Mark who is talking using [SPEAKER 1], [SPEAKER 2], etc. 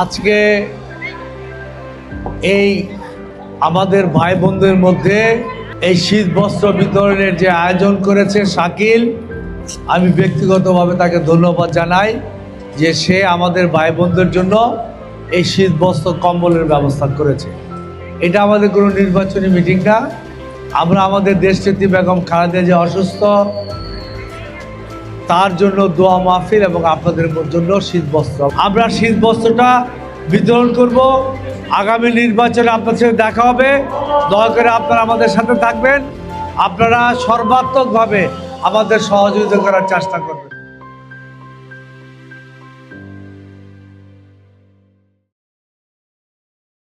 [SPEAKER 1] আজকে এই আমাদের ভাই বোনদের মধ্যে এই শীত বস্ত্র বিতরণের যে আয়োজন করেছে শাকিল, আমি ব্যক্তিগতভাবে তাকে ধন্যবাদ জানাই যে সে আমাদের ভাই বোনদের জন্য এই শীত বস্ত্র কম্বলের ব্যবস্থা করেছে। এটা আমাদের কোনো নির্বাচনী মিটিং না। আমরা আমাদের দেশনেত্রী বেগম খালেদা যে অসুস্থ। তার জন্য দোয়া মাহফিল এবং আপনাদের জন্য শীত বস্ত্র আমরা শীত বস্ত্রটা বিতরণ করব। আগামী নির্বাচনে আপনার সাথে দেখা হবে। দয়া করে আপনারা আমাদের সাথে থাকবেন। আপনারা সর্বাত্মকভাবে আমাদের সহযোগিতা করার চেষ্টা করবেন।